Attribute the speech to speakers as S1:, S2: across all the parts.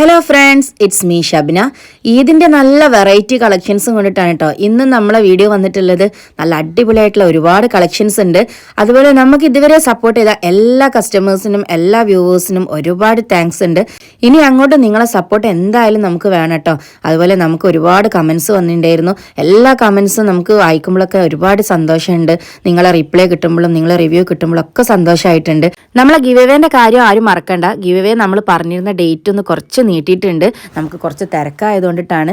S1: Hello friends it's me Shabna ഈദിന്റെ നല്ല variety കളക്ഷൻസും കൊണ്ടിട്ടാണ് കേട്ടോ ഇന്ന് നമ്മളെ വീഡിയോ വന്നിട്ടുള്ളത് നല്ല അടിപൊളിയായിട്ടുള്ള ഒരുപാട് കളക്ഷൻസ് ഉണ്ട്. അതുപോലെ നമുക്ക് ഇതുവരെ സപ്പോർട്ട് ചെയ്ത എല്ലാ കസ്റ്റമേഴ്സിനും എല്ലാ വ്യൂവേഴ്സിനും ഒരുപാട് താങ്ക്സ് ഉണ്ട്. ഇനി അങ്ങോട്ട് നിങ്ങളെ സപ്പോർട്ട് എന്തായാലും നമുക്ക് വേണം കേട്ടോ അതുപോലെ നമുക്ക് ഒരുപാട് കമൻസ് വന്നിട്ടുണ്ടായിരുന്നു. എല്ലാ കമൻസും നമുക്ക് വായിക്കുമ്പോഴൊക്കെ ഒരുപാട് സന്തോഷമുണ്ട്. നിങ്ങളെ റിപ്ലൈ കിട്ടുമ്പോഴും നിങ്ങളെ റിവ്യൂ കിട്ടുമ്പോഴും ഒക്കെ സന്തോഷമായിട്ടുണ്ട്. നമ്മളെ ഗിവേവേന്റെ കാര്യം ആരും മറക്കണ്ട. ഗിവേവേ നമ്മൾ പറഞ്ഞിരുന്ന ഡേറ്റ് ഒന്ന് കുറച്ച് നീട്ടിയിട്ടുണ്ട്. നമുക്ക് കുറച്ച് തിരക്കായതുകൊണ്ടിട്ടാണ്.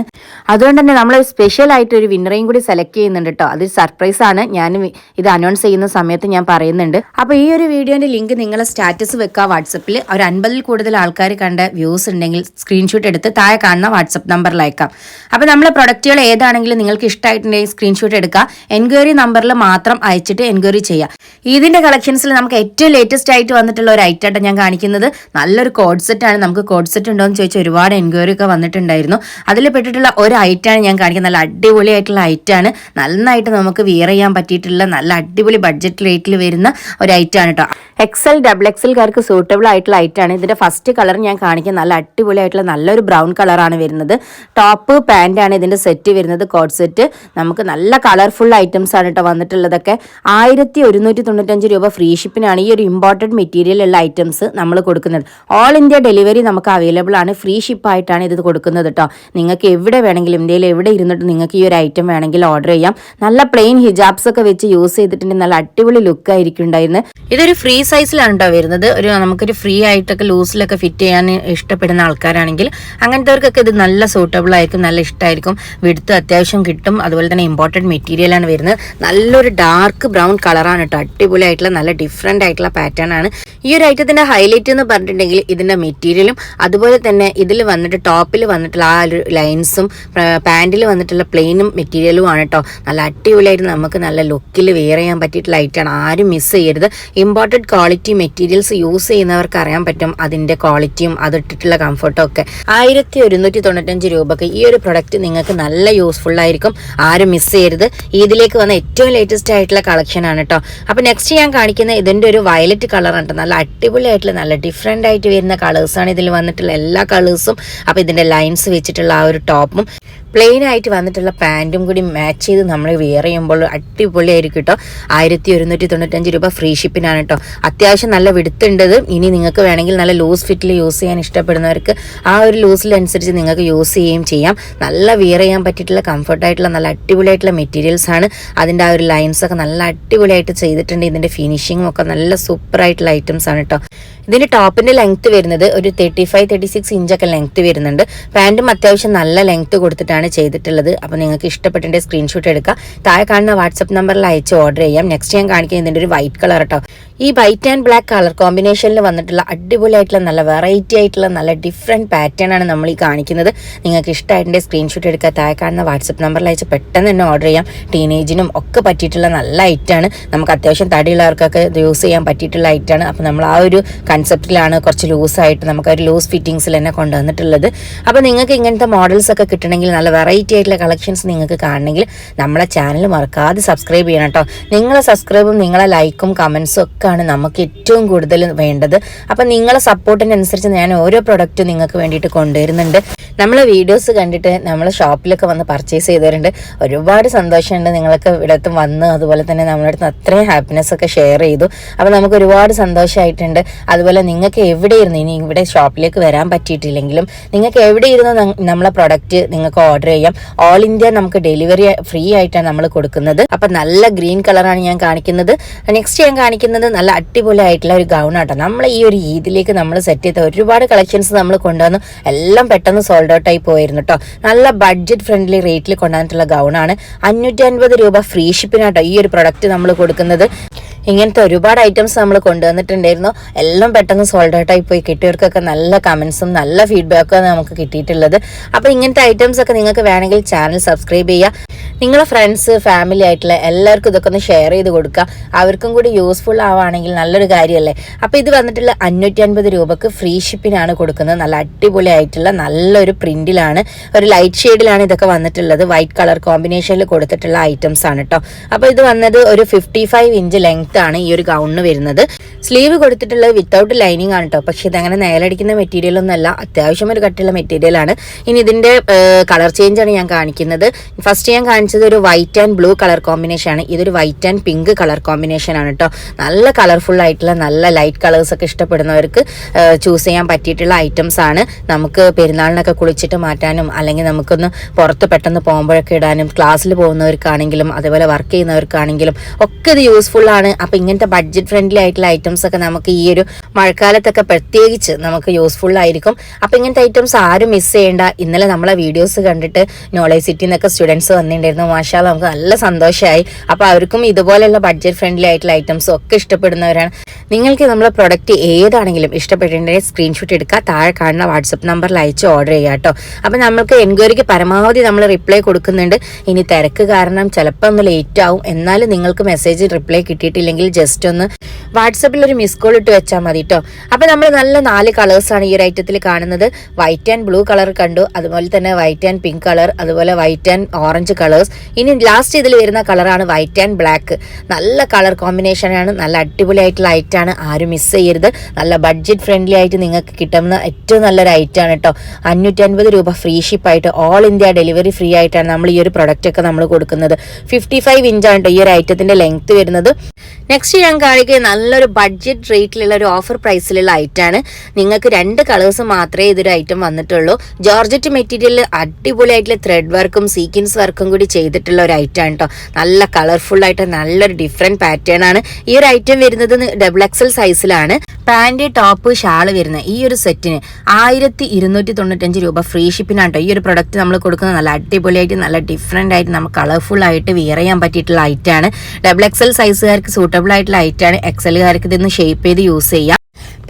S1: അതുകൊണ്ട് തന്നെ നമ്മൾ സ്പെഷ്യൽ ആയിട്ട് ഒരു വിന്നറേയും കൂടി സെലക്ട് ചെയ്യുന്നുണ്ട് കേട്ടോ അത് സർപ്രൈസ് ആണ് ഞാൻ ഇത് അനൗൺസ് ചെയ്യുന്ന സമയത്ത് ഞാൻ പറയുന്നുണ്ട്. അപ്പോൾ ഈ ഒരു വീഡിയോന്റെ ലിങ്ക് നിങ്ങളെ സ്റ്റാറ്റസ് വെക്കുക വാട്സപ്പിൽ ഒരു അൻപതിൽ കൂടുതൽ ആൾക്കാർ കണ്ട വ്യൂസ് ഉണ്ടെങ്കിൽ സ്ക്രീൻഷോട്ട് എടുത്ത് താഴെ കാണുന്ന വാട്സപ്പ് നമ്പറിൽ അയക്കാം. അപ്പോൾ നമ്മളെ പ്രൊഡക്റ്റുകൾ ഏതാണെങ്കിലും നിങ്ങൾക്ക് ഇഷ്ടമായിട്ടുണ്ടെങ്കിൽ സ്ക്രീൻഷോട്ട് എടുക്കുക എൻക്വയറി നമ്പറിൽ മാത്രം അയച്ചിട്ട് എൻക്വയറി ചെയ്യുക ഇതിന്റെ കളക്ഷൻസിൽ നമുക്ക് ഏറ്റവും ലേറ്റസ്റ്റ് ആയിട്ട് വന്നിട്ടുള്ള ഒരു ഐറ്റം ഞാൻ കാണിക്കുന്നത്. നല്ലൊരു കോഡ് ആണ്. നമുക്ക് കോഡ് സെറ്റ് ഉണ്ടോ ചോദിച്ചാൽ ഒരുപാട് എൻക്വയറി ഒക്കെ വന്നിട്ടുണ്ടായിരുന്നു. അതിൽ പെട്ടിട്ടുള്ള ഒരു ഐറ്റാണ് ഞാൻ കാണിക്കുന്നത്. നല്ല അടിപൊളിയായിട്ടുള്ള ഐറ്റാണ് നന്നായിട്ട് നമുക്ക് വിയർ ചെയ്യാൻ പറ്റിയിട്ടുള്ള നല്ല അടിപൊളി ബഡ്ജറ്റ് റേറ്റിൽ വരുന്ന ഒരു ഐറ്റാണ് കേട്ടോ എക്സൽ ഡബിൾ എക്സൽക്കാർക്ക് സൂട്ടബിൾ ആയിട്ടുള്ള ഐറ്റാണ് ഇതിന്റെ ഫസ്റ്റ് കളർ ഞാൻ കാണിക്കുന്നത്. നല്ല അടിപൊളിയായിട്ടുള്ള നല്ലൊരു ബ്രൗൺ കളറാണ് വരുന്നത്. ടോപ്പ് പാന്റ് ആണ് ഇതിന്റെ സെറ്റ് വരുന്നത്. കോഡ് സെറ്റ് നമുക്ക് നല്ല കളർഫുൾ ഐറ്റംസ് ആണ് കേട്ടോ വന്നിട്ടുള്ളതൊക്കെ. ആയിരത്തി ഒരുന്നൂറ്റി തൊണ്ണൂറ്റഞ്ച് രൂപ ഫ്രീ ഷിപ്പിനാണ് ഈ ഒരു ഇമ്പോർട്ടന്റ് മെറ്റീരിയൽ ഉള്ള ഐറ്റംസ് നമ്മൾ കൊടുക്കുന്നത്. ഓൾ ഇന്ത്യ ഡെലിവറി നമുക്ക് അവൈലബിൾ ആണ്. ഫ്രീ ഷിപ്പായിട്ടാണ് ഇത് കൊടുക്കുന്നത് കേട്ടോ നിങ്ങൾക്ക് എവിടെ വേണമെങ്കിലും ഇന്ത്യയിൽ എവിടെ ഇരുന്നിട്ട് നിങ്ങൾക്ക് ഈ ഒരു ഐറ്റം വേണമെങ്കിൽ ഓർഡർ ചെയ്യാം. നല്ല പ്ലെയിൻ ഹിജാബ്സ് ഒക്കെ വെച്ച് യൂസ് ചെയ്തിട്ടുണ്ടെങ്കിൽ നല്ല അടിപൊളി ലുക്ക് ആയിരിക്കും ഉണ്ടായിരുന്നത് ഇതൊരു ഫ്രീ സൈസിലാണ് കേട്ടോ വരുന്നത്. ഒരു നമുക്കൊരു ഫ്രീ ആയിട്ടൊക്കെ ലൂസിലൊക്കെ ഫിറ്റ് ചെയ്യാൻ ഇഷ്ടപ്പെടുന്ന ആൾക്കാരാണെങ്കിൽ അങ്ങനത്തെവർക്കൊക്കെ ഇത് നല്ല സൂട്ടബിൾ ആയിരിക്കും നല്ല ഇഷ്ടമായിരിക്കും വിടുത്ത് അത്യാവശ്യം കിട്ടും. അതുപോലെ തന്നെ ഇമ്പോർട്ടന്റ് മെറ്റീരിയലാണ് വരുന്നത്. നല്ലൊരു ഡാർക്ക് ബ്രൗൺ കളറാണ് കേട്ടോ അടിപൊളിയായിട്ടുള്ള നല്ല ഡിഫറെന്റ് ആയിട്ടുള്ള പാറ്റേൺ ആണ്. ഈ ഒരു ഐറ്റത്തിന്റെ ഹൈലൈറ്റ് എന്ന് പറഞ്ഞിട്ടുണ്ടെങ്കിൽ ഇതിന്റെ മെറ്റീരിയലും അതുപോലെ തന്നെ ഇതിൽ വന്നിട്ട് ടോപ്പിൽ വന്നിട്ടുള്ള ആ ഒരു ലൈൻസും പാന്റിൽ വന്നിട്ടുള്ള പ്ലെയിനും മെറ്റീരിയലും ആണ് കേട്ടോ നല്ല അടിപൊളിയായിട്ട് നമുക്ക് നല്ല ലുക്കിൽ വെയർ ചെയ്യാൻ പറ്റിയിട്ടുള്ള ഐറ്റമാണ് ആരും മിസ് ചെയ്യരുത്. ഇമ്പോർട്ടഡ് ക്വാളിറ്റി മെറ്റീരിയൽസ് യൂസ് ചെയ്യുന്നവർക്ക് അറിയാൻ പറ്റും അതിന്റെ ക്വാളിറ്റിയും അതിട്ടിട്ടുള്ള കംഫർട്ടും ഒക്കെ. ആയിരത്തി ഒരുന്നൂറ്റി തൊണ്ണൂറ്റഞ്ച് രൂപക്ക് ഈ ഒരു പ്രൊഡക്റ്റ് നിങ്ങൾക്ക് നല്ല യൂസ്ഫുൾ ആയിരിക്കും. ആരും മിസ് ചെയ്യരുത്. ഇതിലേക്ക് വന്ന ഏറ്റവും ലേറ്റസ്റ്റ് ആയിട്ടുള്ള കളക്ഷനാണ് കേട്ടോ അപ്പോൾ നെക്സ്റ്റ് ഞാൻ കാണിക്കുന്ന ഇതിന്റെ ഒരു വയലറ്റ് കളറാണ് കേട്ടോ നല്ല അടിപൊളിയായിട്ടുള്ള നല്ല ഡിഫറെന്റ് ആയിട്ട് വരുന്ന കളേഴ്സാണ് ഇതിൽ വന്നിട്ടുള്ള എല്ലാ കളേഴ്സും അപ്പോൾ ഇതിന്റെ ലൈൻസ് വെച്ചിട്ടുള്ള ആ ഒരു ടോപ്പും പ്ലെയിൻ ആയിട്ട് വന്നിട്ടുള്ള പാന്റും കൂടി മാച്ച് ചെയ്ത് നമ്മൾ വെയർ ചെയ്യുമ്പോൾ അടിപൊളിയായിരിക്കും കേട്ടോ ആയിരത്തി ഒരുന്നൂറ്റി തൊണ്ണൂറ്റഞ്ച് രൂപ ഫ്രീ ഷിപ്പിനാണ് കേട്ടോ അത്യാവശ്യം നല്ല വിടുത്തുണ്ടത്. ഇനി നിങ്ങൾക്ക് വേണമെങ്കിൽ നല്ല ലൂസ് ഫിറ്റിൽ യൂസ് ചെയ്യാൻ ഇഷ്ടപ്പെടുന്നവർക്ക് ആ ഒരു ലൂസിലനുസരിച്ച് നിങ്ങൾക്ക് യൂസ് ചെയ്യുകയും ചെയ്യാം. നല്ല വിയർ ചെയ്യാൻ പറ്റിയിട്ടുള്ള കംഫർട്ടായിട്ടുള്ള നല്ല അടിപൊളിയായിട്ടുള്ള മെറ്റീരിയൽസ് ആണ്. അതിന്റെ ആ ഒരു ലൈൻസ് ഒക്കെ നല്ല അടിപൊളിയായിട്ട് ചെയ്തിട്ടുണ്ട്. ഇതിന്റെ ഫിനിഷിങ്ങും ഒക്കെ നല്ല സൂപ്പർ ആയിട്ടുള്ള ഐറ്റംസ് ആണ് കേട്ടോ ഇതിന്റെ ടോപ്പിന്റെ ലെങ്ത് വരുന്നത് ഒരു തേർട്ടി ഫൈവ് തേർട്ടി സിക്സ് ഇഞ്ചൊക്കെ ലെങ്ത് വരുന്നുണ്ട് പാന്റും അത്യാവശ്യം നല്ല ലെങ്ത് കൊടുത്തിട്ടാണ് ചെയ്തിട്ടുള്ളത്. അപ്പോൾ നിങ്ങൾക്ക് ഇഷ്ടപ്പെട്ടിട്ട് സ്ക്രീൻഷോട്ട് എടുക്കുക താഴെ കാണുന്ന വാട്സപ്പ് നമ്പറിൽ അയച്ച് ഓർഡർ ചെയ്യാം. നെക്സ്റ്റ് ഞാൻ കാണിക്കുന്നത് ഇതിന്റെ ഒരു വൈറ്റ് കളർ കേട്ടോ ഈ വൈറ്റ് ആൻഡ് ബ്ലാക്ക് കളർ കോമ്പിനേഷനിൽ വന്നിട്ടുള്ള അടിപൊളിയായിട്ടുള്ള നല്ല വെറൈറ്റി ആയിട്ടുള്ള നല്ല ഡിഫറെന്റ് പാറ്റേൺ ആണ് നമ്മൾ ഈ കാണിക്കുന്നത്. നിങ്ങൾക്ക് ഇഷ്ടമായിട്ടുണ്ട് സ്ക്രീൻഷോട്ട് എടുക്കുക താഴെ കാണുന്ന വാട്സപ്പ് നമ്പറിൽ അയച്ച് പെട്ടെന്ന് തന്നെ ഓർഡർ ചെയ്യാം. ടീനേജിനും ഒക്കെ പറ്റിയിട്ടുള്ള നല്ല ഐറ്റാണ് നമുക്ക് അത്യാവശ്യം തടിയുള്ളവർക്കൊക്കെ യൂസ് ചെയ്യാൻ പറ്റിയിട്ടുള്ള ഐറ്റാണ് അപ്പോൾ നമ്മൾ ആ ഒരു കൺസെപ്റ്റിലാണ് കുറച്ച് ലൂസായിട്ട് നമുക്ക് ഒരു ലൂസ് ഫിറ്റിങ്സിൽ തന്നെ കൊണ്ടുവന്നിട്ടുള്ളത്. അപ്പോൾ നിങ്ങൾക്ക് ഇങ്ങനത്തെ മോഡൽസ് ഒക്കെ കിട്ടണമെങ്കിൽ നല്ല വെറൈറ്റി ആയിട്ടുള്ള കളക്ഷൻസ് നിങ്ങൾക്ക് കാണണമെങ്കിൽ നമ്മളെ ചാനൽ മറക്കാതെ സബ്സ്ക്രൈബ് ചെയ്യണം കേട്ടോ നിങ്ങളെ സബ്സ്ക്രൈബും നിങ്ങളെ ലൈക്കും കമൻസും ഒക്കെയാണ് നമുക്ക് ഏറ്റവും കൂടുതൽ വേണ്ടത്. അപ്പം നിങ്ങളെ സപ്പോർട്ടിനനുസരിച്ച് ഞാൻ ഓരോ പ്രൊഡക്റ്റും നിങ്ങൾക്ക് വേണ്ടിയിട്ട് കൊണ്ടുവരുന്നുണ്ട്. നമ്മളെ വീഡിയോസ് കണ്ടിട്ട് നമ്മൾ ഷോപ്പിലൊക്കെ വന്ന് പർച്ചേസ് ചെയ്തവരുണ്ട്. ഒരുപാട് സന്തോഷമുണ്ട് നിങ്ങളൊക്കെ ഇവിടത്തും വന്ന് അതുപോലെ തന്നെ നമ്മുടെ അടുത്ത് അത്രയും ഹാപ്പിനെസ് ഒക്കെ ഷെയർ ചെയ്തു. അപ്പം നമുക്ക് ഒരുപാട് സന്തോഷമായിട്ടുണ്ട്. അതുപോലെ നിങ്ങൾക്ക് എവിടെ ഇരുന്ന് ഇനി ഇവിടെ ഷോപ്പിലേക്ക് വരാൻ പറ്റിയിട്ടില്ലെങ്കിലും നിങ്ങൾക്ക് എവിടെ ഇരുന്ന് നമ്മളെ പ്രൊഡക്റ്റ് നിങ്ങൾക്ക് ഓർഡർ ചെയ്യാം. ഓൾ ഇന്ത്യ നമുക്ക് ഡെലിവറി ഫ്രീ ആയിട്ടാണ് നമ്മൾ കൊടുക്കുന്നത്. അപ്പം നല്ല ഗ്രീൻ കളറാണ് ഞാൻ കാണിക്കുന്നത്. നെക്സ്റ്റ് ഞാൻ കാണിക്കുന്നത് നല്ല അടിപൊളിയായിട്ടുള്ള ഒരു ഗൗൺ ആട്ടോ. നമ്മൾ ഈ ഒരു രീതിയിലേക്ക് നമ്മൾ സെറ്റ് ചെയ്ത ഒരുപാട് കളക്ഷൻസ് നമ്മൾ കൊണ്ടുവന്നു. എല്ലാം പെട്ടെന്ന് സോൾഡ് ഔട്ട് ആയി പോയിരുന്നു കേട്ടോ നല്ല ബഡ്ജറ്റ് ഫ്രണ്ട്ലി റേറ്റിൽ കൊണ്ടുവന്നിട്ടുള്ള ഗൗണാണ് അഞ്ഞൂറ്റി അൻപത് രൂപ ഫ്രീ ഷിപ്പിനാട്ടോ ഈ ഒരു പ്രൊഡക്റ്റ് നമ്മൾ കൊടുക്കുന്നത്. ഇങ്ങനത്തെ ഒരുപാട് ഐറ്റംസ് നമ്മൾ കൊണ്ടുവന്നിട്ടുണ്ടായിരുന്നു. എല്ലാം പെട്ടെന്ന് സോൾഡ് ഔട്ട് ആയി പോയി. കിട്ടിയവർക്കൊക്കെ നല്ല കമൻസും നല്ല ഫീഡ്ബാക്കും നമുക്ക് കിട്ടിയിട്ടുള്ളത്. അപ്പോൾ ഇങ്ങനത്തെ ഐറ്റംസ് ഒക്കെ നിങ്ങൾക്ക് വേണമെങ്കിൽ ചാനൽ സബ്സ്ക്രൈബ് ചെയ്യുക നിങ്ങളെ ഫ്രണ്ട്സ് ഫാമിലി ആയിട്ടുള്ള എല്ലാവർക്കും ഇതൊക്കെ ഒന്ന് ഷെയർ ചെയ്ത് കൊടുക്കുക അവർക്കും കൂടി യൂസ്ഫുൾ ആവുകയാണെങ്കിൽ നല്ലൊരു കാര്യമല്ലേ അപ്പോൾ ഇത് വന്നിട്ടുള്ള അഞ്ഞൂറ്റി അൻപത് രൂപക്ക് ഫ്രീ ഷിപ്പിനാണ് കൊടുക്കുന്നത്. നല്ല അടിപൊളി ആയിട്ടുള്ള നല്ലൊരു പ്രിന്റിലാണ് ഒരു ലൈറ്റ് ഷെയ്ഡിലാണ് ഇതൊക്കെ വന്നിട്ടുള്ളത്. വൈറ്റ് കളർ കോമ്പിനേഷനിൽ കൊടുത്തിട്ടുള്ള ഐറ്റംസ് ആണ് കേട്ടോ അപ്പോൾ ഇത് വന്നത് ഒരു ഫിഫ്റ്റി ഫൈവ് ഇഞ്ച് ലെങ്ത് ആണ് ഈ ഒരു ഗൗണിന് വരുന്നത്. സ്ലീവ് കൊടുത്തിട്ടുള്ളത് വിത്തൗട്ട് ലൈനിങ് ആണ് കേട്ടോ പക്ഷേ ഇതങ്ങനെ നേലടിക്കുന്ന മെറ്റീരിയൽ ഒന്നല്ല അത്യാവശ്യം ഒരു കട്ടിയുള്ള മെറ്റീരിയലാണ് ഇനി ഇതിന്റെ കളർ ചേഞ്ച് ആണ് ഞാൻ കാണിക്കുന്നത്. ഫസ്റ്റ് ഞാൻ കാണിച്ചത് ഒരു white and blue colour combination ആണ്. ഇതൊരു white and pink colour combination ആണ് കേട്ടോ നല്ല കളർഫുൾ ആയിട്ടുള്ള നല്ല ലൈറ്റ് കളേഴ്സ് ഒക്കെ ഇഷ്ടപ്പെടുന്നവർക്ക് ചൂസ് ചെയ്യാൻ പറ്റിയിട്ടുള്ള ഐറ്റംസ് ആണ്. നമുക്ക് പെരുന്നാളിനൊക്കെ കുളിച്ചിട്ട് മാറ്റാനും അല്ലെങ്കിൽ നമുക്കൊന്ന് പുറത്ത് പെട്ടെന്ന് പോകുമ്പോഴൊക്കെ ഇടാനും ക്ലാസ്സിൽ പോകുന്നവർക്കാണെങ്കിലും അതേപോലെ വർക്ക് ചെയ്യുന്നവർക്കാണെങ്കിലും ഒക്കെ ഇത് യൂസ്ഫുൾ ആണ്. അപ്പോൾ ഇങ്ങനത്തെ ബഡ്ജറ്റ് ഫ്രണ്ട്ലി ആയിട്ടുള്ള ഐറ്റംസ് ഒക്കെ നമുക്ക് ഈ ഒരു മഴക്കാലത്തൊക്കെ പ്രത്യേകിച്ച് നമുക്ക് യൂസ്ഫുൾ ആയിരിക്കും. അപ്പൊ ഇങ്ങനത്തെ ഐറ്റംസ് ആരും മിസ് ചെയ്യേണ്ട. ഇന്നലെ നമ്മളെ വീഡിയോസ് കണ്ടിട്ട് നോളേജ് സിറ്റിയിൽ നിന്നൊക്കെ സ്റ്റുഡൻസ് വന്നിട്ടുണ്ടായിരുന്നു. മാഷാല നമുക്ക് നല്ല സന്തോഷമായി അപ്പൊ അവർക്കും ഇതുപോലെയുള്ള ബഡ്ജറ്റ് ഫ്രണ്ട്ലി ആയിട്ടുള്ള ഐറ്റംസ് ഒക്കെ ഇഷ്ടപ്പെടുന്നവരാണ്. നിങ്ങൾക്ക് നമ്മളെ പ്രൊഡക്റ്റ് ഏതാണെങ്കിലും ഇഷ്ടപ്പെട്ടിട്ടുണ്ടെങ്കിൽ സ്ക്രീൻഷോട്ട് എടുക്കുക. താഴെ കാണുന്ന വാട്സപ്പ് നമ്പറിൽ അയച്ച് ഓർഡർ ചെയ്യുക കേട്ടോ. അപ്പം നമ്മൾക്ക് എൻക്വയറിക്ക് പരമാവധി നമ്മൾ റിപ്ലൈ കൊടുക്കുന്നുണ്ട്. ഇനി തിരക്ക് കാരണം ചിലപ്പോൾ ഒന്ന് ലേറ്റ് ആവും. എന്നാലും നിങ്ങൾക്ക് മെസ്സേജ് റിപ്ലൈ കിട്ടിയിട്ടില്ലെങ്കിൽ ജസ്റ്റ് ഒന്ന് വാട്സപ്പിൽ ഒരു മിസ് കോൾ ഇട്ട് വെച്ചാൽ മതി കേട്ടോ അപ്പോൾ നമ്മൾ നല്ല നാല് കളേഴ്സാണ് ഈ ഒരു ഐറ്റത്തിൽ കാണുന്നത്. വൈറ്റ് ആൻഡ് ബ്ലൂ കളർ കണ്ടു. അതുപോലെ തന്നെ വൈറ്റ് ആൻഡ് പിങ്ക് കളർ അതുപോലെ വൈറ്റ് ആൻഡ് ഓറഞ്ച് കളേഴ്സ് ഇനി ലാസ്റ്റ് ഇതിൽ വരുന്ന കളറാണ് വൈറ്റ് ആൻഡ് ബ്ലാക്ക് നല്ല കളർ കോമ്പിനേഷനാണ് നല്ല അടിപൊളിയായിട്ടുള്ള ഐറ്റാണ് ആരും മിസ് ചെയ്യരുത്. നല്ല ബഡ്ജറ്റ് ഫ്രണ്ട്ലി ആയിട്ട് നിങ്ങൾക്ക് കിട്ടുന്ന ഏറ്റവും നല്ലൊരു ഐറ്റാണ് കേട്ടോ അഞ്ഞൂറ്റി അൻപത് രൂപ ഫ്രീ ഷിപ്പായിട്ട് ഓൾ ഇന്ത്യ ഡെലിവറി ഫ്രീ ആയിട്ടാണ് നമ്മൾ ഈ ഒരു പ്രൊഡക്റ്റ് ഒക്കെ നമ്മൾ കൊടുക്കുന്നത്. ഫിഫ്റ്റി ഫൈവ് ഇഞ്ചാണ് കേട്ടോ ഈ ഒരു ഐറ്റത്തിന്റെ ലെങ്ത് വരുന്നത്. നെക്സ്റ്റ് ഞാൻ കാണിക്കുക നല്ലൊരു ബഡ്ജറ്റ് റേറ്റിലുള്ള ഒരു ഓഫർ പ്രൈസിലുള്ള ഐറ്റാണ് നിങ്ങൾക്ക് രണ്ട് കളേഴ്സ് മാത്രമേ ഇതൊരു ഐറ്റം വന്നിട്ടുള്ളൂ. ജോർജറ്റ് മെറ്റീരിയലിൽ അടിപൊളിയായിട്ടുള്ള ത്രെഡ് വർക്കും സീക്വൻസ് വർക്കും കൂടി ചെയ്തിട്ടുള്ള ഒരു ഐറ്റം ആണ് കേട്ടോ നല്ല കളർഫുൾ ആയിട്ട് നല്ലൊരു ഡിഫറെന്റ് പാറ്റേൺ ആണ്. ഈ ഒരു ഐറ്റം വരുന്നത് ഡബിൾ എക്സൽ സൈസിലാണ് പാന്റ് ടോപ്പ് ഷാൾ വരുന്ന ഈ ഒരു സെറ്റിന് ആയിരത്തി ഇരുന്നൂറ്റി തൊണ്ണൂറ്റഞ്ച് രൂപ ഫ്രീ ഷിപ്പിനാണ് കേട്ടോ ഈ ഒരു പ്രൊഡക്റ്റ് നമ്മൾ കൊടുക്കുന്നത് നല്ല അടിപൊളിയായിട്ട് നല്ല ഡിഫറെന്റ് ആയിട്ട് നമുക്ക് കളർഫുൾ ആയിട്ട് വിയർ ചെയ്യാൻ പറ്റിയിട്ടുള്ള ഐറ്റാണ് ഡബിൾ എക്സൽ സൈസുകാർക്ക് സൂട്ടബിൾ ആയിട്ടുള്ള ഐറ്റാണ് എക്സലുകാർക്ക് ഇതൊന്ന് ഷേപ്പ് ചെയ്ത് യൂസ് ചെയ്യാം.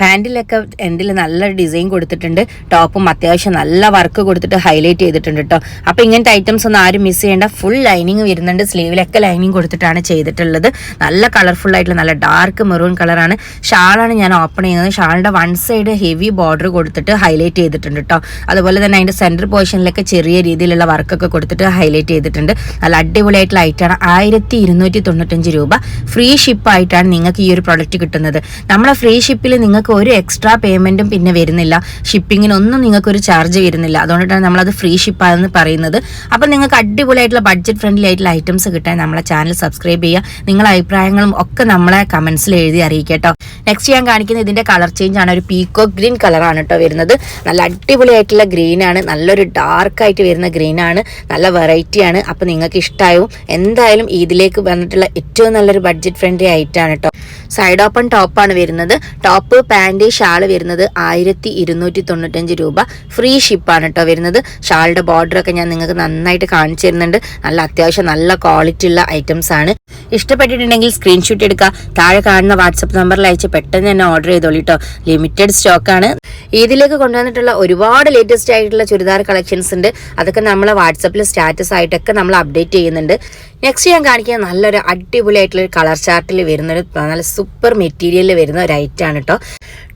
S1: പാന്റിലൊക്കെ എൻഡിൽ നല്ല ഡിസൈൻ കൊടുത്തിട്ടുണ്ട്. ടോപ്പും അത്യാവശ്യം നല്ല വർക്ക് കൊടുത്തിട്ട് ഹൈലൈറ്റ് ചെയ്തിട്ടുണ്ട് കേട്ടോ അപ്പോൾ ഇങ്ങനത്തെ ഐറ്റംസ് ഒന്നും ആരും മിസ് ചെയ്യേണ്ട. ഫുൾ ലൈനിങ് വരുന്നുണ്ട്. സ്ലീവിലൊക്കെ ലൈനിങ് കൊടുത്തിട്ടാണ് ചെയ്തിട്ടുള്ളത്. നല്ല കളർഫുൾ ആയിട്ടുള്ള നല്ല ഡാർക്ക് മെറൂൺ കളറാണ് ഷാളാണ് ഞാൻ ഓപ്പൺ ചെയ്യുന്നത്. ഷാളിന്റെ വൺ സൈഡ് ഹെവി ബോർഡർ കൊടുത്തിട്ട് ഹൈലൈറ്റ് ചെയ്തിട്ടുണ്ട് കേട്ടോ അതുപോലെ തന്നെ അതിന്റെ സെന്റർ പോർഷനിലൊക്കെ ചെറിയ രീതിയിലുള്ള വർക്കൊക്കെ കൊടുത്തിട്ട് ഹൈലൈറ്റ് ചെയ്തിട്ടുണ്ട്. നല്ല അടിപൊളിയായിട്ടുള്ള ഐറ്റാണ് ആയിരത്തി ഇരുന്നൂറ്റി തൊണ്ണൂറ്റഞ്ച് രൂപ ഫ്രീ ഷിപ്പായിട്ടാണ് നിങ്ങൾക്ക് ഈ ഒരു പ്രൊഡക്റ്റ് കിട്ടുന്നത്. നമ്മളെ ഫ്രീ ഷിപ്പിൽ നിങ്ങൾക്ക് ഒരു എക്സ്ട്രാ പേയ്മെന്റും പിന്നെ വരുന്നില്ല. ഷിപ്പിങ്ങിനൊന്നും നിങ്ങൾക്ക് ഒരു ചാർജ് വരുന്നില്ല. അതുകൊണ്ടിട്ടാണ് നമ്മളത് ഫ്രീ ഷിപ്പാണെന്ന് പറയുന്നത്. അപ്പം നിങ്ങൾക്ക് അടിപൊളിയായിട്ടുള്ള ബഡ്ജറ്റ് ഫ്രണ്ട്ലി ആയിട്ടുള്ള ഐറ്റംസ് കിട്ടാൻ നമ്മളെ ചാനൽ സബ്സ്ക്രൈബ് ചെയ്യുക. നിങ്ങളെ അഭിപ്രായങ്ങളും ഒക്കെ നമ്മളെ കമൻസിൽ എഴുതി അറിയിക്കട്ടോ. നെക്സ്റ്റ് ഞാൻ കാണിക്കുന്ന ഇതിന്റെ കളർ ചേഞ്ച് ആണ്. ഒരു പീക്കോ ഗ്രീൻ കളറാണ് കേട്ടോ വരുന്നത്. നല്ല അടിപൊളിയായിട്ടുള്ള ഗ്രീനാണ് നല്ലൊരു ഡാർക്ക് ആയിട്ട് വരുന്ന ഗ്രീനാണ് നല്ല വെറൈറ്റി ആണ്. അപ്പൊ നിങ്ങൾക്ക് ഇഷ്ടമാവും എന്തായാലും ഇതിലേക്ക് വന്നിട്ടുള്ള ഏറ്റവും നല്ലൊരു ബഡ്ജറ്റ് ഫ്രണ്ട്ലി ആയിട്ടാണ് കേട്ടോ സൈഡ് ഓപ്പൺ ടോപ്പാണ് വരുന്നത്. ടോപ്പ് പാന്റ് ഷാൾ വരുന്നത് ആയിരത്തി ഇരുന്നൂറ്റി തൊണ്ണൂറ്റഞ്ച് രൂപ ഫ്രീ ഷിപ്പാണ് കേട്ടോ വരുന്നത്. ഷാളുടെ ബോർഡർ ഒക്കെ ഞാൻ നിങ്ങൾക്ക് നന്നായിട്ട് കാണിച്ചു തരുന്നുണ്ട്. നല്ല അത്യാവശ്യം നല്ല ക്വാളിറ്റി ഉള്ള ഐറ്റംസ് ആണ്. ഇഷ്ടപ്പെട്ടിട്ടുണ്ടെങ്കിൽ സ്ക്രീൻഷോട്ട് എടുക്കുക. താഴെ കാണുന്ന വാട്സപ്പ് നമ്പറിൽ അയച്ച് പെട്ടെന്ന് തന്നെ ഓർഡർ ചെയ്തോളൂ കേട്ടോ ലിമിറ്റഡ് സ്റ്റോക്കാണ് ഇതിലേക്ക് കൊണ്ടുവന്നിട്ടുള്ള ഒരുപാട് ലേറ്റസ്റ്റ് ആയിട്ടുള്ള ചുരിദാർ കളക്ഷൻസ് ഉണ്ട്. അതൊക്കെ നമ്മൾ വാട്സപ്പിൽ സ്റ്റാറ്റസ് ആയിട്ടൊക്കെ നമ്മൾ അപ്ഡേറ്റ് ചെയ്യുന്നുണ്ട്. നെക്സ്റ്റ് ഞാൻ കാണിക്കുന്ന നല്ലൊരു അടിപൊളിയായിട്ടുള്ള ഒരു കളർ ചാർട്ടിൽ വരുന്ന ഒരു നല്ല സൂപ്പർ മെറ്റീരിയലിൽ വരുന്ന ഒരു ഐറ്റാണ് കേട്ടോ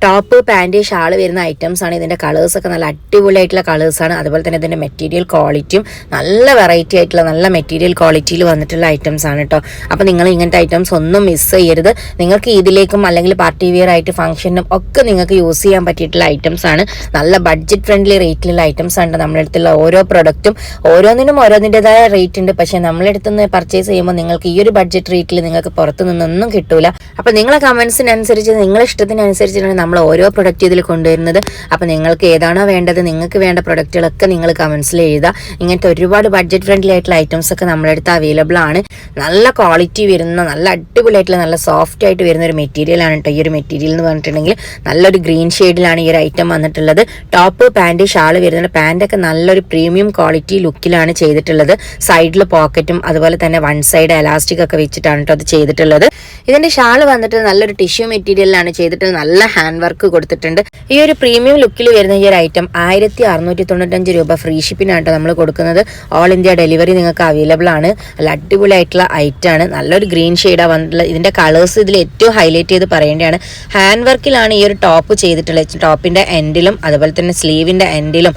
S1: ടോപ്പ് പാന്റ് ഷാൾ വരുന്ന ഐറ്റംസ് ആണ്. ഇതിന്റെ കളേഴ്സ് ഒക്കെ നല്ല അടിപൊളിയായിട്ടുള്ള കളേഴ്സ് ആണ്. അതുപോലെ തന്നെ ഇതിന്റെ മെറ്റീരിയൽ ക്വാളിറ്റിയും നല്ല വെറൈറ്റി ആയിട്ടുള്ള നല്ല മെറ്റീരിയൽ ക്വാളിറ്റിയിൽ വന്നിട്ടുള്ള ഐറ്റംസ് ആണ് കേട്ടോ അപ്പോൾ നിങ്ങൾ ഇങ്ങനത്തെ ഐറ്റംസ് ഒന്നും മിസ് ചെയ്യരുത്. നിങ്ങൾക്ക് ഇതിലേക്കും അല്ലെങ്കിൽ പാർട്ടി വെയർ ആയിട്ട് ഫംഗ്ഷനും ഒക്കെ നിങ്ങൾക്ക് യൂസ് ചെയ്യാൻ പറ്റിയിട്ടുള്ള ഐറ്റംസ് ആണ്. നല്ല ബഡ്ജറ്റ് ഫ്രണ്ട്ലി റേറ്റിലുള്ള ഐറ്റംസ് ആണ് നമ്മുടെ അടുത്തുള്ള ഓരോ പ്രൊഡക്റ്റും ഓരോന്നിനും ഓരോന്നിന്റെതായ റേറ്റ് ഉണ്ട്. പക്ഷേ നമ്മളെ നിന്ന് പർച്ചേസ് ചെയ്യുമ്പോൾ നിങ്ങൾക്ക് ഈ ഒരു ബഡ്ജറ്റ് റേറ്റിൽ നിങ്ങൾക്ക് പുറത്തു നിന്നൊന്നും കിട്ടൂല. അപ്പോൾ നിങ്ങളെ കമൻസിനനുസരിച്ച് നിങ്ങളെ ഇഷ്ടത്തിനനുസരിച്ചിട്ടാണ് നമ്മൾ ഓരോ പ്രൊഡക്റ്റ് ഇതിൽ കൊണ്ടുവരുന്നത്. അപ്പോൾ നിങ്ങൾക്ക് ഏതാണോ വേണ്ടത് നിങ്ങൾക്ക് വേണ്ട പ്രൊഡക്റ്റുകളൊക്കെ നിങ്ങൾ കമൻസിൽ എഴുതുക. ഇങ്ങനത്തെ ഒരുപാട് ബഡ്ജറ്റ് ഫ്രണ്ട്ലി ആയിട്ടുള്ള ഐറ്റംസ് ഒക്കെ നമ്മുടെ അടുത്ത് അവൈലബിൾ ആണ്. നല്ല ക്വാളിറ്റി വരുന്ന നല്ല അടിപൊളിയായിട്ടുള്ള നല്ല സോഫ്റ്റ് ആയിട്ട് വരുന്ന ഒരു മെറ്റീരിയൽ ആണ് കേട്ടോ ഈ ഒരു മെറ്റീരിയൽ എന്ന് പറഞ്ഞിട്ടുണ്ടെങ്കിൽ നല്ലൊരു ഗ്രീൻ ഷെയ്ഡിലാണ് ഈ ഒരു ഐറ്റം വന്നിട്ടുള്ളത്. ടോപ്പ് പാന്റ് ഷാൾ വരുന്നുണ്ട് പാന്റൊക്കെ നല്ലൊരു പ്രീമിയം ക്വാളിറ്റി ലുക്കിലാണ് ചെയ്തിട്ടുള്ളത്. സൈഡിൽ പോക്കറ്റും അതുപോലെ തന്നെ വൺ സൈഡ് എലാസ്റ്റിക് ഒക്കെ വെച്ചിട്ടാണ് കേട്ടോ അത് ചെയ്തിട്ടുള്ളത്. ഇതിന്റെ ഷാൾ വന്നിട്ട് നല്ലൊരു ടിഷ്യൂ മെറ്റീരിയലിലാണ് ചെയ്തിട്ട് നല്ല ഹാൻഡ് വർക്ക് കൊടുത്തിട്ടുണ്ട്. ഈ ഒരു പ്രീമിയം ലുക്കിൽ വരുന്ന ഈ ഒരു ഐറ്റം ആയിരത്തി അറുന്നൂറ്റി തൊണ്ണൂറ്റഞ്ച് രൂപ ഫ്രീ ഷിപ്പിനാണ് കേട്ടോ നമ്മൾ കൊടുക്കുന്നത്. ഓൾ ഇന്ത്യ ഡെലിവറി നിങ്ങൾക്ക് അവൈലബിൾ ആണ്. നല്ല അടിപൊളിയായിട്ടുള്ള ആണ്. നല്ലൊരു ഗ്രീൻ ഷെയ്ഡാണ് വന്നിട്ടുള്ളത് ഇതിന്റെ കളേഴ്സ് ഇതിൽ ഏറ്റവും ഹൈലൈറ്റ് ചെയ്ത് പറയേണ്ടതാണ്. ഹാൻഡ് വർക്കിലാണ് ഈ ഒരു ടോപ്പ് ചെയ്തിട്ടുള്ളത്. ടോപ്പിന്റെ എൻഡിലും അതുപോലെ തന്നെ സ്ലീവിന്റെ എൻഡിലും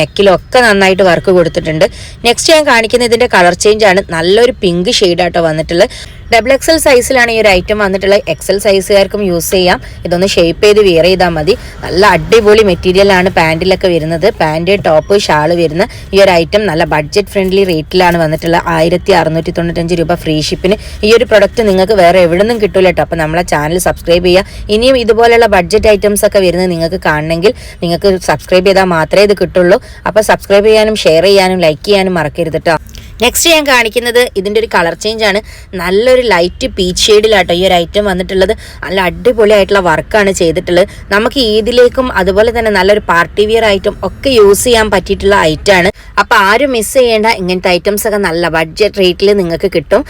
S1: നെക്കിലും ഒക്കെ നന്നായിട്ട് വർക്ക് കൊടുത്തിട്ടുണ്ട്. നെക്സ്റ്റ് ഞാൻ കാണിക്കുന്ന ഇതിന്റെ കളർ ചേഞ്ച് ആണ്. നല്ലൊരു പിങ്ക് ഷെയ്ഡാട്ടോ വന്നിട്ടുള്ളത്. ഡബിൾ എക്സൽ സൈസിലാണ് ഈ ഒരു ഐറ്റം വന്നിട്ടുള്ളത്. എക്സൽ സൈസുകാർക്കും യൂസ് ചെയ്യാം. ഇതൊന്ന് ഷേപ്പ് ചെയ്ത് വിയർ ചെയ്താൽ മതി. നല്ല അടിപൊളി മെറ്റീരിയലാണ് പാന്റിലൊക്കെ വരുന്നത്. പാന്റ് ടോപ്പ് ഷാൾ വരുന്ന ഈ ഒരു ഐറ്റം നല്ല ബഡ്ജറ്റ് ഫ്രണ്ട്ലി റേറ്റിലാണ് വന്നിട്ടുള്ള ആയിരത്തി അറുന്നൂറ്റി തൊണ്ണൂറ്റഞ്ച് രൂപ ഫ്രീ ഷിപ്പിന് ഈ ഒരു പ്രൊഡക്റ്റ് നിങ്ങൾക്ക് വേറെ എവിടെ നിന്നും കിട്ടില്ല കേട്ടോ അപ്പോൾ നമ്മളെ ചാനൽ സബ്സ്ക്രൈബ് ചെയ്യുക ഇനിയും ഇതുപോലെയുള്ള ബഡ്ജറ്റ് ഐറ്റംസ് ഒക്കെ വരുന്നത് നിങ്ങൾക്ക് കാണണമെങ്കിൽ നിങ്ങൾക്ക് സബ്സ്ക്രൈബ് ചെയ്താൽ മാത്രമേ ഇത് കിട്ടുള്ളൂ. അപ്പോൾ സബ്സ്ക്രൈബ് ചെയ്യാനും ഷെയർ ചെയ്യാനും ലൈക്ക് ചെയ്യാനും മറക്കരുത് കേട്ടോ നെക്സ്റ്റ് ഞാൻ കാണിക്കുന്നത് ഇതിന്റെ ഒരു കളർ ചേഞ്ച് ആണ്. നല്ലൊരു ലൈറ്റ് പീച്ച് ഷെയ്ഡിലാട്ടോ ഈ ഒരു ഐറ്റം വന്നിട്ടുള്ളത്. നല്ല അടിപൊളിയായിട്ടുള്ള വർക്കാണ് ചെയ്തിട്ടുള്ളത്. നമുക്ക് ഈദിലേക്കും അതുപോലെ തന്നെ നല്ലൊരു പാർട്ടി വിയർ ഐറ്റം ഒക്കെ യൂസ് ചെയ്യാൻ പറ്റിയിട്ടുള്ള ഐറ്റമാണ് അപ്പോൾ ആരും മിസ് ചെയ്യേണ്ട. ഇങ്ങനത്തെ ഐറ്റംസ് ഒക്കെ നല്ല ബഡ്ജറ്റ് റേറ്റിൽ നിങ്ങൾക്ക് കിട്ടും.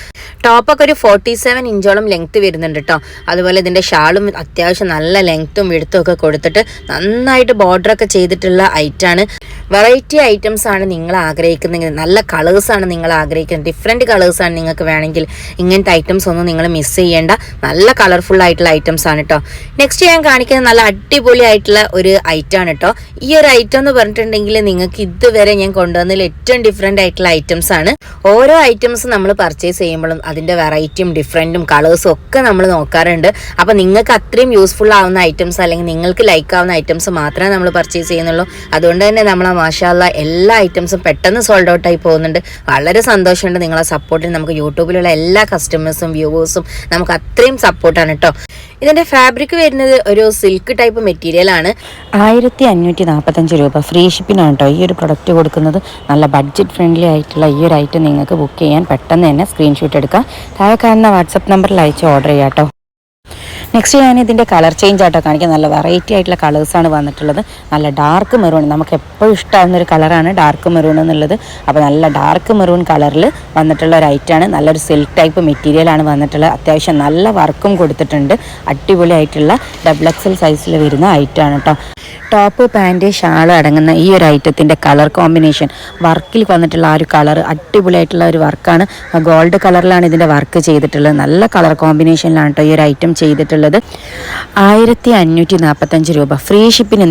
S1: ടോപ്പൊക്കെ ഒരു ഫോർട്ടി സെവൻ ഇഞ്ചോളം ലെങ്ത് വരുന്നുണ്ട് കേട്ടോ അതുപോലെ ഇതിന്റെ ഷാളും അത്യാവശ്യം നല്ല ലെങ്ത്തും വിടുത്തും ഒക്കെ കൊടുത്തിട്ട് നന്നായിട്ട് ബോർഡർ ഒക്കെ ചെയ്തിട്ടുള്ള ഐറ്റാണ് വെറൈറ്റി ഐറ്റംസ് ആണ് നിങ്ങൾ ആഗ്രഹിക്കുന്നെങ്കിൽ നല്ല കളേഴ്സ് ആണ് നിങ്ങൾ ആഗ്രഹിക്കുന്നത്. കളേഴ്സ് ആണ് നിങ്ങൾക്ക് വേണമെങ്കിൽ ഇങ്ങനത്തെ ഐറ്റംസ് ഒന്നും നിങ്ങൾ മിസ് ചെയ്യേണ്ട. നല്ല കളർഫുൾ ആയിട്ടുള്ള ഐറ്റംസ് ആണ് കേട്ടോ നെക്സ്റ്റ് ഞാൻ കാണിക്കുന്നത് നല്ല അടിപൊളി ആയിട്ടുള്ള ഒരു ഐറ്റം ആണ് കേട്ടോ ഈ ഒരു ഐറ്റം എന്ന് പറഞ്ഞിട്ടുണ്ടെങ്കിൽ നിങ്ങൾക്ക് ഇതുവരെ ഞാൻ കൊണ്ടുവന്നതിൽ ഏറ്റവും ഡിഫറെന്റ് ആയിട്ടുള്ള ഐറ്റംസ് ആണ്. ഓരോ ഐറ്റംസ് നമ്മൾ പർച്ചേസ് ചെയ്യുമ്പോഴും അതിന്റെ വെറൈറ്റിയും ഡിഫറെന്റും കളേഴ്സും ഒക്കെ നമ്മൾ നോക്കാറുണ്ട്. അപ്പോൾ നിങ്ങൾക്ക് അത്രയും യൂസ്ഫുൾ ആവുന്ന ഐറ്റംസ് അല്ലെങ്കിൽ നിങ്ങൾക്ക് ലൈക്ക് ആവുന്ന ഐറ്റംസ് മാത്രമേ നമ്മൾ പർച്ചേസ് ചെയ്യുന്നുള്ളൂ. അതുകൊണ്ട് തന്നെ നമ്മൾ മാഷാല്ല എല്ലാ ഐറ്റംസും പെട്ടെന്ന് സോൾഡ് ഔട്ട് ആയി പോകുന്നുണ്ട്. വളരെ സന്തോഷമുണ്ട് നിങ്ങളെ സപ്പോർട്ടിന് നമുക്ക് യൂട്യൂബിലുള്ള എല്ലാ കസ്റ്റമേഴ്സും വ്യൂവേഴ്സും നമുക്ക് അത്രയും സപ്പോർട്ടാണ് കേട്ടോ ഇതിന്റെ ഫാബ്രിക് വരുന്നത് ഒരു സിൽക്ക് ടൈപ്പ് മെറ്റീരിയൽ ആണ്.
S2: ആയിരത്തി അഞ്ഞൂറ്റി നാൽപ്പത്തഞ്ച് രൂപ ഫ്രീ ഷിപ്പിനാണ് കേട്ടോ ഈ ഒരു പ്രൊഡക്റ്റ് കൊടുക്കുന്നത്. നല്ല ബഡ്ജറ്റ് ഫ്രണ്ട്ലി ആയിട്ടുള്ള ഈ ഒരു ഐറ്റം നിങ്ങൾക്ക് ബുക്ക് ചെയ്യാൻ പെട്ടെന്ന് തന്നെ സ്ക്രീൻഷോട്ട് എടുക്കാം. താഴെ കാണുന്ന വാട്സപ്പ് നമ്പറിൽ അയച്ച് ഓർഡർ ചെയ്യാം കേട്ടോ നെക്സ്റ്റ് ഞാൻ ഇതിന്റെ കളർ ചേഞ്ച് ആയിട്ടോ കാണിക്കാം. നല്ല വെറൈറ്റി ആയിട്ടുള്ള കളേഴ്സാണ് വന്നിട്ടുള്ളത്. നല്ല ഡാർക്ക് മെറൂൺ നമുക്ക് എപ്പോഴും ഇഷ്ടമാകുന്ന ഒരു കളറാണ് ഡാർക്ക് മെറൂൺ എന്നുള്ളത്. അപ്പോൾ നല്ല ഡാർക്ക് മെറൂൺ കളറിൽ വന്നിട്ടുള്ള ഒരു ഐറ്റമാണ് നല്ലൊരു സിൽക്ക് ടൈപ്പ് മെറ്റീരിയലാണ് വന്നിട്ടുള്ളത്. അത്യാവശ്യം നല്ല വർക്കും കൊടുത്തിട്ടുണ്ട്. അടിപൊളിയായിട്ടുള്ള ഡബിൾ എക്സൽ സൈസിൽ വരുന്ന ഐറ്റമാണ് കേട്ടോ ടോപ്പ് പാന്റ് ഷാൾ അടങ്ങുന്ന ഈ ഒരു ഐറ്റത്തിന്റെ കളർ കോമ്പിനേഷൻ. വർക്കിൽ വന്നിട്ടുള്ള ആ ഒരു കളർ അടിപൊളിയായിട്ടുള്ള ഒരു വർക്കാണ്. ഗോൾഡ് കളറിലാണ് ഇതിന്റെ വർക്ക് ചെയ്തിട്ടുള്ളത്. നല്ല കളർ കോമ്പിനേഷനിലാണ് കേട്ടോ ഈ ഒരു ഐറ്റം ചെയ്തിട്ടുള്ളത്. ആയിരത്തി അഞ്ഞൂറ്റി നാൽപ്പത്തഞ്ച് രൂപ. ഫ്രീ ഷിപ്പിന്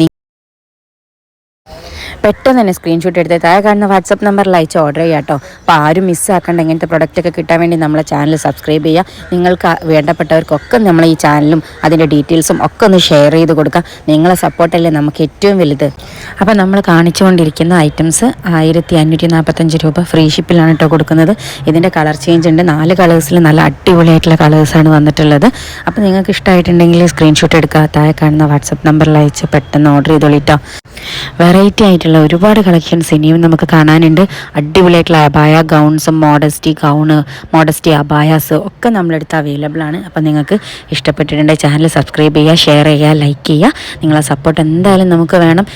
S2: പെട്ടെന്ന് തന്നെ സ്ക്രീൻഷോട്ട് എടുത്ത്. താഴെ കാണുന്ന വാട്സപ്പ് നമ്പറിൽ അയച്ച് ഓർഡർ ചെയ്യാം കേട്ടോ അപ്പോൾ ആരും മിസ്സാക്കേണ്ട ഇങ്ങനത്തെ പ്രൊഡക്റ്റൊക്കെ കിട്ടാൻ വേണ്ടി നമ്മളെ ചാനൽ സബ്സ്ക്രൈബ് ചെയ്യുക നിങ്ങൾക്ക് വേണ്ടപ്പെട്ടവർക്കൊക്കെ നമ്മൾ ഈ ചാനലും അതിന്റെ ഡീറ്റെയിൽസും ഒക്കെ ഒന്ന് ഷെയർ ചെയ്ത് കൊടുക്കുക നിങ്ങളെ സപ്പോർട്ടല്ലേ നമുക്ക് ഏറ്റവും വലുത്. അപ്പോൾ നമ്മൾ കാണിച്ചുകൊണ്ടിരിക്കുന്ന ഐറ്റംസ് ആയിരത്തി അഞ്ഞൂറ്റി നാൽപ്പത്തഞ്ച് രൂപ ഫ്രീ ഷിപ്പിലാണ് കേട്ടോ കൊടുക്കുന്നത്. ഇതിന്റെ കളർ ചേഞ്ച് ഉണ്ട്. നാല് കളേഴ്സിൽ നല്ല അടിപൊളിയായിട്ടുള്ള കളേഴ്സാണ് വന്നിട്ടുള്ളത്. അപ്പോൾ നിങ്ങൾക്ക് ഇഷ്ടമായിട്ടുണ്ടെങ്കിൽ സ്ക്രീൻഷോട്ട് എടുക്കുക താഴെ കാണുന്ന വാട്സപ്പ് നമ്പറിൽ അയച്ച് പെട്ടെന്ന് ഓർഡർ ചെയ്തോളിട്ടോ വെറൈറ്റി ആയിട്ടുള്ള ഉള്ള ഒരുപാട് കളക്ഷൻസ് ഇനിയും നമുക്ക് കാണാനുണ്ട്. അടിപൊളിയായിട്ടുള്ള അബായ ഗൗൺസും മോഡസ്റ്റി ഗൗണ് മോഡസ്റ്റി അബായാസ് ഒക്കെ നമ്മളെടുത്ത് അവൈലബിൾ ആണ്. അപ്പോൾ നിങ്ങൾക്ക് ഇഷ്ടപ്പെട്ടിട്ടുണ്ടെങ്കിൽ ചാനൽ സബ്സ്ക്രൈബ് ചെയ്യുക ഷെയർ ചെയ്യുക ലൈക്ക് ചെയ്യുക. നിങ്ങളെ സപ്പോർട്ട് എന്തായാലും നമുക്ക് വേണം.